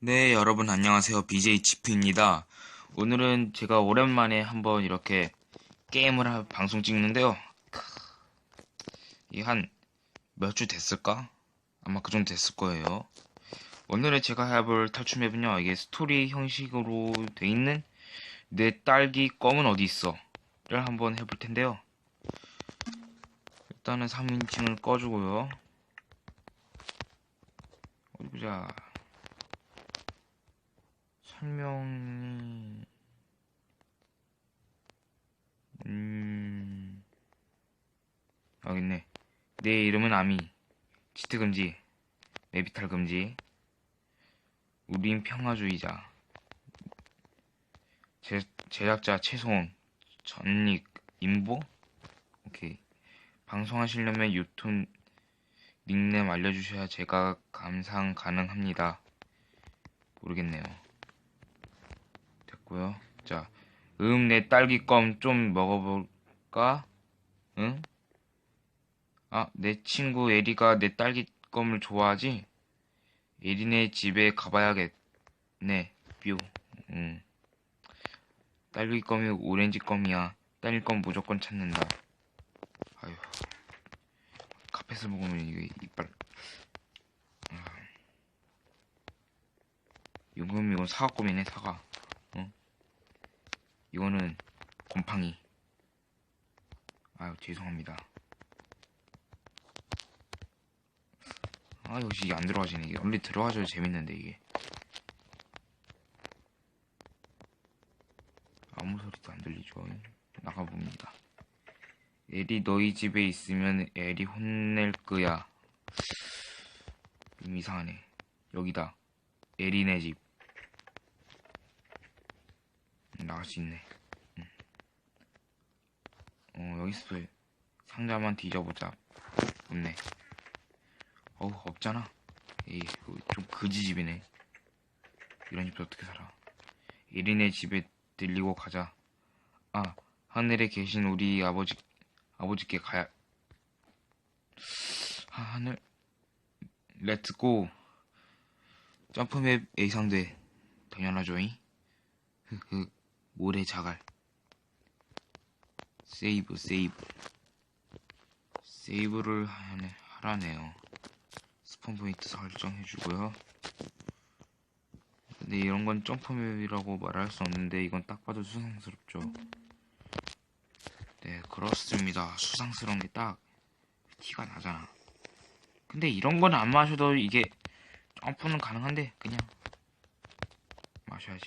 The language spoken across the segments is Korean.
네, 여러분 안녕하세요. BJ 지프입니다. 오늘은 제가 오랜만에 한번 이렇게 게임을 하, 방송 찍는데요. 이 한 몇 주 됐을까? 아마 그 정도 됐을 거예요. 오늘의 제가 해볼 탈출 맵은요. 이게 스토리 형식으로 돼 있는 내 딸기 껌은 어디 있어? 를 한번 해볼 텐데요. 일단은 3인칭을 꺼주고요. 어디 보자. 설명이 음 여기 있네. 내 이름은 아미. 치트 금지. 내비탈 금지. 우린 평화주의자. 제, 제작자 최소원. 전닉 인보? 오케이. 방송하시려면 유튜브 닉네임 알려주셔야 제가 감상 가능합니다. 모르겠네요 됐고요. 자, 음, 내 딸기 껌 좀 먹어볼까? 응? 아, 내 친구 에리가 내 딸기 껌을 좋아하지? 에리네 집에 가봐야겠네. 뷰. 응. 딸기 껌이 오렌지 껌이야. 딸기 껌 무조건 찾는다. 아휴. 카펫을 먹으면 이게 이빨. 아. 이건 이건 사과 껌이네 사과. 이거는 곰팡이. 아유 죄송합니다. 아 역시 이게 안 들어가지네. 이게 원래 들어가줘야 재밌는데 이게. 아무 소리도 안 들리죠. 나가봅니다. 에리 너희 집에 있으면 에리 혼낼 거야. 좀 이상하네. 여기다. 에리네 집. 나갈 수 있네. 응. 어, 여기 있어. 상자만 뒤져보자. 없네. 어우, 없잖아. 에이, 좀 그지 집이네. 이런 집도 어떻게 살아. 예린의 집에 들리고 가자. 아, 하늘에 계신 우리 아버지, 아버지께 가야. 아, 하늘. 렛츠고. 점프맵 예상돼. 당연하죠잉. 흑흑. 모래 자갈 세이브 세이브. 세이브를 하라네요. 스폰 포인트 설정해주고요. 근데 이런 건 점프맵이라고 말할 수 없는데 이건 딱 봐도 수상스럽죠. 네 그렇습니다. 수상스러운 게 딱 티가 나잖아. 근데 이런 건 안 마셔도 이게 점프는 가능한데 그냥 마셔야지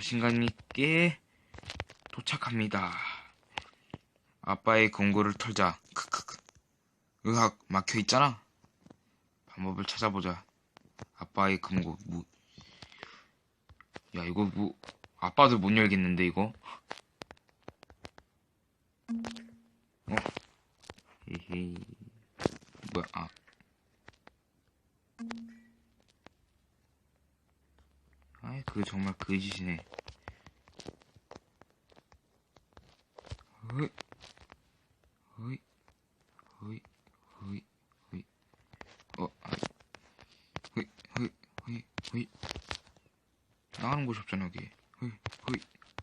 자신감 있게 도착합니다. 아빠의 공고를 털자. 크크크. 의학 막혀 있잖아. 방법을 찾아보자. 아빠의 금고 무. 야 이거 뭐 아빠도 못 열겠는데 이거. 어. 헤헤. 뭐야 아. 아이 그게 정말 그짓이네. 허이 허이 허이 허이 허이. 어 아이 허이 허이 허이 허이. 나가는 곳이 없잖아 여기 허이 허이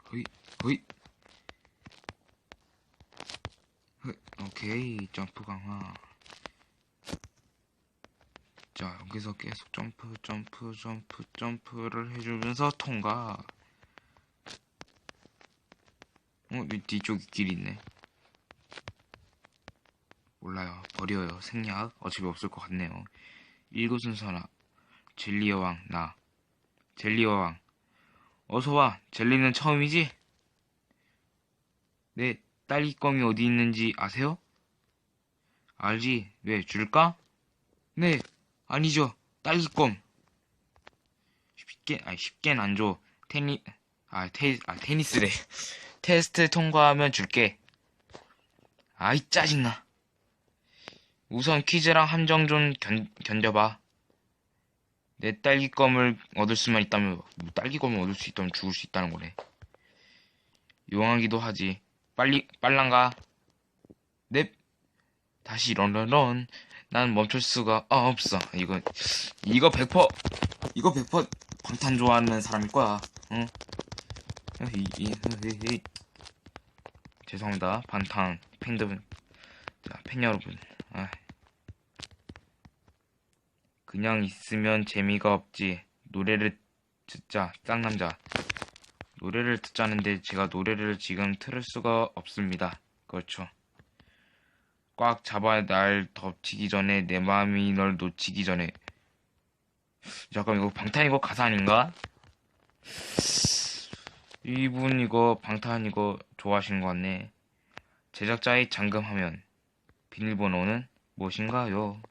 허이 허이 허이 오케이 점프 강화 자 여기서 계속 점프 점프 점프 점프를 해주면서 통과 어? 이 뒤쪽에 길 있네 몰라요 버려요 생략 어차피 없을 것 같네요 일곳은 선아 젤리 여왕 나 젤리 여왕 어서와 젤리는 처음이지? 내 딸기 껌이 어디 있는지 아세요? 알지 왜 줄까? 네, 아니죠. 딸기껌. 쉽게, 아니, 쉽게는 안 줘. 테니, 아, 테, 아, 테니스래. 테스트 통과하면 줄게. 아이, 짜증나. 우선 퀴즈랑 함정 좀 견, 견뎌봐. 내 딸기껌을 얻을 수만 있다면, 뭐 딸기껌을 얻을 수 있다면 죽을 수 있다는 거래. 용하기도 하지. 빨리, 빨랑 가. 넵. 다시 런런런. 난 멈출 수가 없어. 이거, 이거 100%, 이거 100% 방탄 좋아하는 사람일 거야. 응? 죄송합니다. 방탄 팬들, 자, 팬 여러분. 아. 그냥 있으면 재미가 없지. 노래를 듣자, 쌍남자. 노래를 듣자는데 제가 노래를 지금 틀을 수가 없습니다. 그렇죠. 꽉 잡아 날 덮치기 전에 내 마음이 널 놓치기 전에 잠깐 이거 방탄 이거 가사 아닌가? 이분 이거 방탄 이거 좋아하시는 것 같네 제작자의 잠금하면 비밀번호는 무엇인가요?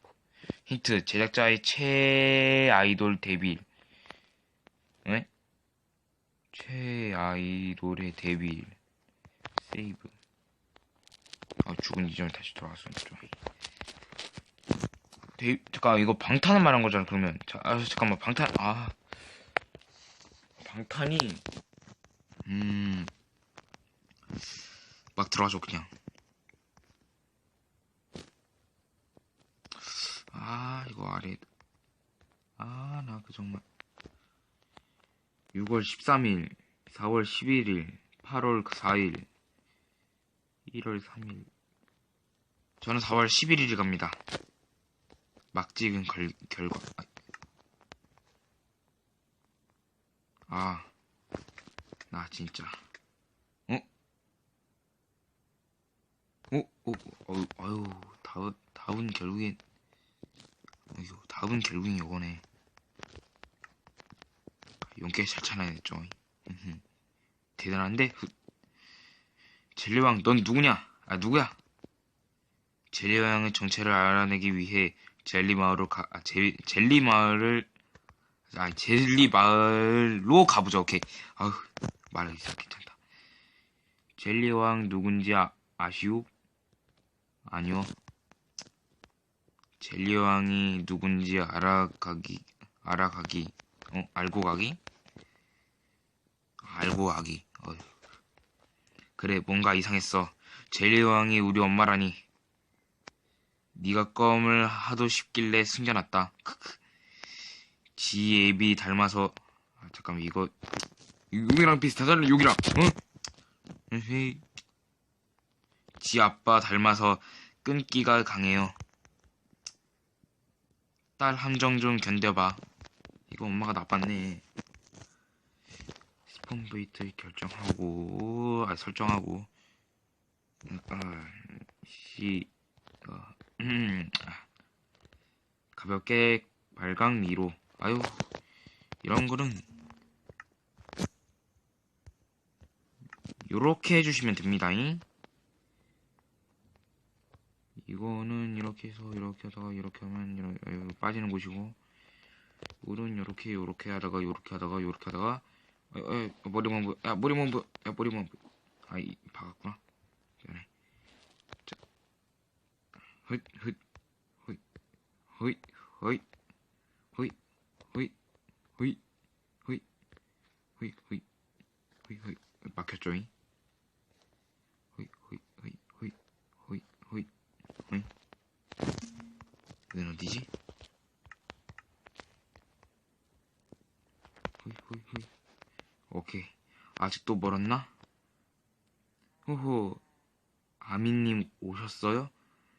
힌트 제작자의 최 아이돌 데뷔 네? 최 아이돌의 데뷔 세이브 아, 죽은 이점에 다시 돌아왔어. 좀. 데, 잠깐, 이거 방탄을 말한 거잖아, 그러면. 자, 아, 잠깐만, 방탄, 아. 방탄이, 음. 막 들어가죠, 그냥. 아, 이거 아래. 아, 나 그 정말. 6월 13일, 4월 11일, 8월 4일, 1월 3일. 저는 4월 11일을 갑니다. 막 찍은 걸, 결과. 아, 나 진짜. 어? 어? 어? 어? 아유, 다운, 다운 결국엔. 어휴, 다운 결국엔 요거네. 용케 잘 찾아냈죠. 대단한데? 후. 젤리왕, 넌 누구냐? 아, 누구야? 젤리왕의 정체를 알아내기 위해 젤리 마을로 가, 아, 젤, 젤리 마을을, 아, 젤리 마을로 가보자, 오케이. 아우, 말하기 괜찮다. 젤리왕 누군지 아, 아시오? 아니요. 젤리왕이 누군지 알아가기, 알아가기, 어, 알고 가기? 알고 가기, 어휴. 그래 뭔가 이상했어. 젤리 왕이 우리 엄마라니. 네가 껌을 하도 싶길래 숨겨놨다. 크크. 지 앱이 닮아서. 아, 잠깐만 이거 여기랑 비슷하잖아 여기랑. 응? 지 아빠 닮아서 끈기가 강해요. 딸 함정 좀 견뎌봐. 이거 엄마가 나빴네 스폰 베이트 결정하고 아 설정하고. 아, 시 어, 음, 아. 가볍게 발광 미로. 아유 이런 거는 요렇게 해주시면 됩니다 잉. 이거는 이렇게 해서 이렇게 하다가 이렇게 하면 이렇게 빠지는 곳이고. 물은 요렇게 요렇게 하다가 요렇게 하다가 요렇게 하다가 어, 어, 머리만 보, 야 머리만 보, 야 머리만 보. 아, 이 박았구나. 미안해. 자, 헛, 헛, 헛, 헛, 헛, 헛, 헛, 헛, 헛, 헛, 헛, 헛, 헛, 막혔죠잉? 헛, 헛, 헛, 헛, 헛, 헛, 헛. 여긴 어디지? 헛, 헛, 헛. 오케이. 아직도 멀었나? 호호. 아미님 오셨어요?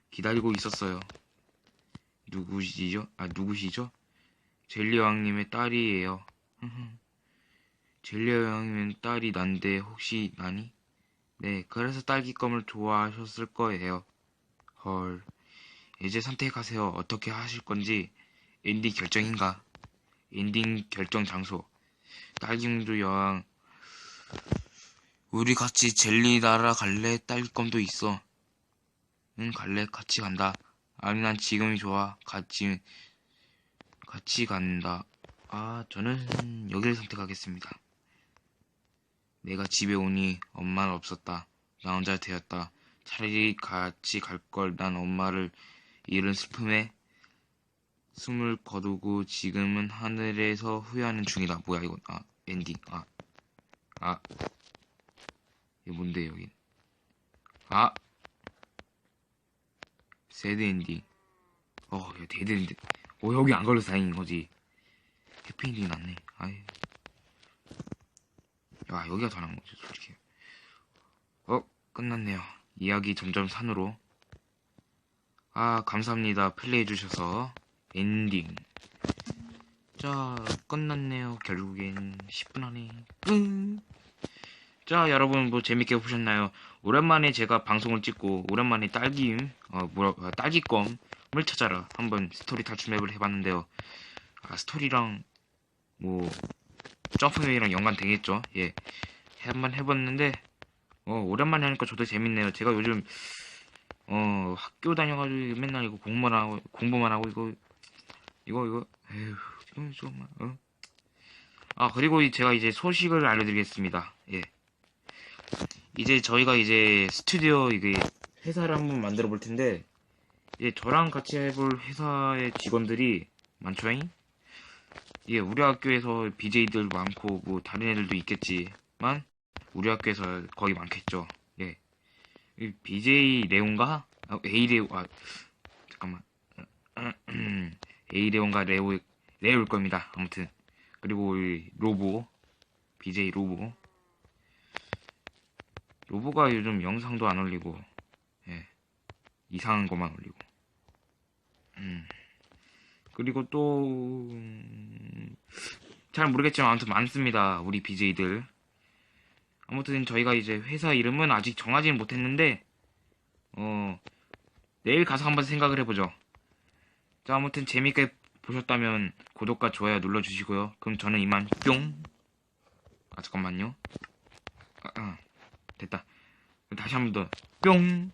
기다리고 있었어요. 누구시죠? 아, 누구시죠? 젤리왕님의 딸이에요. 젤리왕님은 딸이 난데 혹시 나니? 네, 그래서 딸기껌을 좋아하셨을 거예요. 헐. 이제 선택하세요. 어떻게 하실 건지. 엔딩 결정인가? 엔딩 결정 장소. 딸기공주 여왕. 우리 같이 젤리 나라 갈래? 딸기껌도 있어. 응 갈래? 같이 간다. 아니 난 지금이 좋아. 같이 같이 간다. 아 저는 여기를 선택하겠습니다. 내가 집에 오니 엄마는 없었다. 나 혼자 되었다. 차라리 같이 갈 걸. 난 엄마를 잃은 슬픔에 숨을 거두고 지금은 하늘에서 후회하는 중이다. 뭐야 이건? 아 엔딩. 아 아. 이게 뭔데 여긴? 아. 새드 엔딩. 어 야, 데드 엔딩. 어 여기 안 걸려서 다행인 거지. 해피 엔딩이 낫네. 아이. 야 여기가 더 나은 거지 솔직히. 어 끝났네요. 이야기 점점 산으로. 아 감사합니다. 플레이 해주셔서 엔딩. 자 끝났네요. 결국엔 10분 안에. 끝. 자 여러분 뭐 재밌게 보셨나요? 오랜만에 제가 방송을 찍고 오랜만에 딸기임 어 뭐라 아, 딸기껌을 찾아라. 한번 스토리 탈출 맵을 해봤는데요. 아 스토리랑 뭐 점프맵이랑 연관 되겠죠? 예. 한번 해봤는데 어 오랜만에 하니까 저도 재밌네요. 제가 요즘 어 학교 다녀가지고 맨날 이거 공부만 하고 공부만 하고 이거 이거 이거 에휴 지금 정말 어? 아 그리고 이- 제가 이제 소식을 알려드리겠습니다. 예. 이제 저희가 이제 스튜디오 이게 회사를 한번 만들어 볼 텐데 이제 저랑 같이 해볼 회사의 직원들이 많죠잉? 예 우리 학교에서 BJ들 많고 뭐 다른 애들도 있겠지만 우리 학교에서 거의 많겠죠. 예. 이 BJ 레온가? 아, A 레오 아 잠깐만 레온가 레오 레오일 겁니다. 아무튼. 그리고 이 로보 BJ 로보. 로보가 요즘 영상도 안 올리고 예 이상한 것만 올리고. 음. 그리고 또 잘 모르겠지만 아무튼 많습니다 우리 BJ들. 아무튼 저희가 이제 회사 이름은 아직 정하지는 못했는데 어 내일 가서 한번 생각을 해보죠 자 아무튼 재밌게 보셨다면 구독과 좋아요 눌러주시고요 그럼 저는 이만 뿅 아 잠깐만요 아, 아. 됐다. 다시 한 번 더. 뿅.